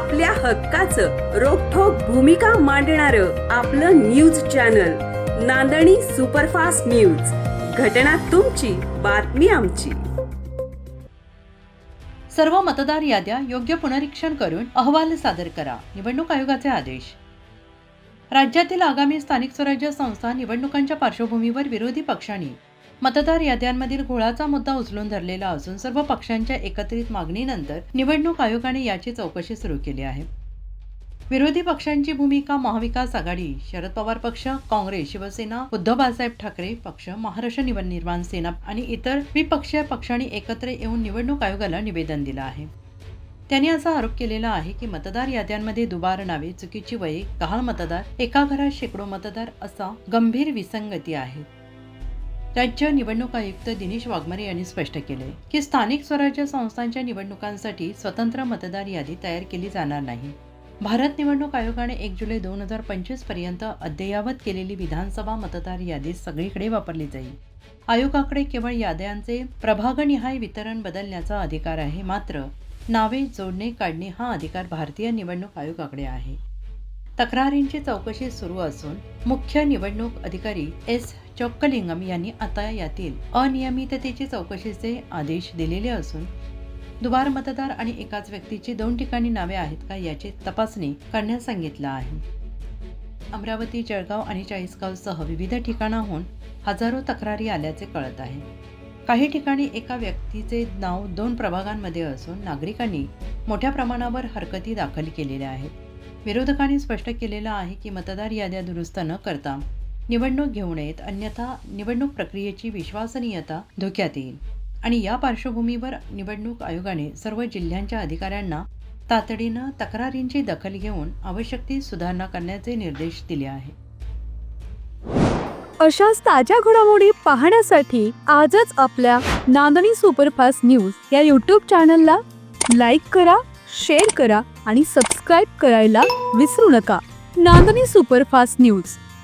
आपल्या हक्काचं रोखोक भूमिका मांडणार आपलं news channel Nandni superfast news. घटना तुमची बातमी आमची. सर्व मतदार याद्या योग्य पुनरीक्षण करून अहवाल सादर करा. निवडणूक आयोगाचे आदेश. राज्यातील आगामी स्थानिक स्वराज्य संस्था निवडणुकांच्या पार्श्वभूमीवर विरोधी पक्षांनी मतदार याद्यांमधील घोळाचा मुद्दा उचलून धरलेला असून सर्व पक्षांच्या एकत्रित मागणीनंतर निवडणूक आयोगाने याची चौकशी सुरू केली आहे. विरोधी पक्षांची भूमिका महाविकास आघाडी शरद पवार पक्ष काँग्रेस शिवसेना उद्धव बाळासाहेब ठाकरे पक्ष महाराष्ट्र निवड निर्माण सेना आणि इतर विपक्षीय पक्षांनी एकत्र येऊन निवडणूक आयोगाला निवेदन दिलं आहे. त्यांनी असा आरोप केलेला आहे की मतदार याद्यांमध्ये दुबार नावे चुकीची वये गहाळ मतदार एका घरात शेकडो मतदार असा गंभीर विसंगती आहे. राज्य निवडणूक आयुक्त दिनेश वाघमारे यांनी स्पष्ट केले की स्थानिक स्वराज्य संस्थांच्या निवडणुकांसाठी स्वतंत्र मतदार यादी तयार केली जाणार नाही. भारत निवडणूक आयोगाने एक जुलै दोन हजार पंचवीसपर्यंत अद्ययावत केलेली विधानसभा मतदार यादी सगळीकडे वापरली जाईल. आयोगाकडे केवळ याद्यांचे प्रभागनिहाय वितरण बदलण्याचा अधिकार आहे मात्र नावे जोडणे काढणे हा अधिकार भारतीय निवडणूक आयोगाकडे आहे. तक्रारींची चौकशी सुरू असून मुख्य निवडणूक अधिकारी एस. चोक्कलिंगम यांनी आता यातील अनियमिततेची चौकशीचे आदेश दिलेले असून दुबार मतदार आणि एकाच व्यक्तीची दोन ठिकाणी नावे आहेत का याची तपासणी करण्यास सांगितलं आहे. अमरावती जळगाव आणि चाळीसगावसह विविध ठिकाणाहून हजारो तक्रारी आल्याचे कळत आहे. काही ठिकाणी एका व्यक्तीचे नाव दोन प्रभागांमध्ये असून नागरिकांनी मोठ्या प्रमाणावर हरकती दाखल केलेल्या आहेत. विरोधकांनी स्पष्ट केलेलं आहे की मतदार याद्या दुरुस्त न करता निवडणूक घेऊ नयेत अन्यथा निवडणूक प्रक्रियेची विश्वसनीयता धोक्यात येईल. आणि या पार्श्वभूमीवर निवडणूक आयोगाने सर्व जिल्ह्यांच्या अधिकाऱ्यांना तातडीनं तक्रारींची दखल घेऊन आवश्यक ती सुधारणा करण्याचे निर्देश दिले आहेत. अशाच ताज्या घडामोडी पाहण्यासाठी आजच आपल्या नांदणी सुपरफास्ट न्यूज या यूट्यूब चॅनलला लाईक करा शेअर करा आणि सबस्क्राईब करायला विसरू नका. Nandni superfast news.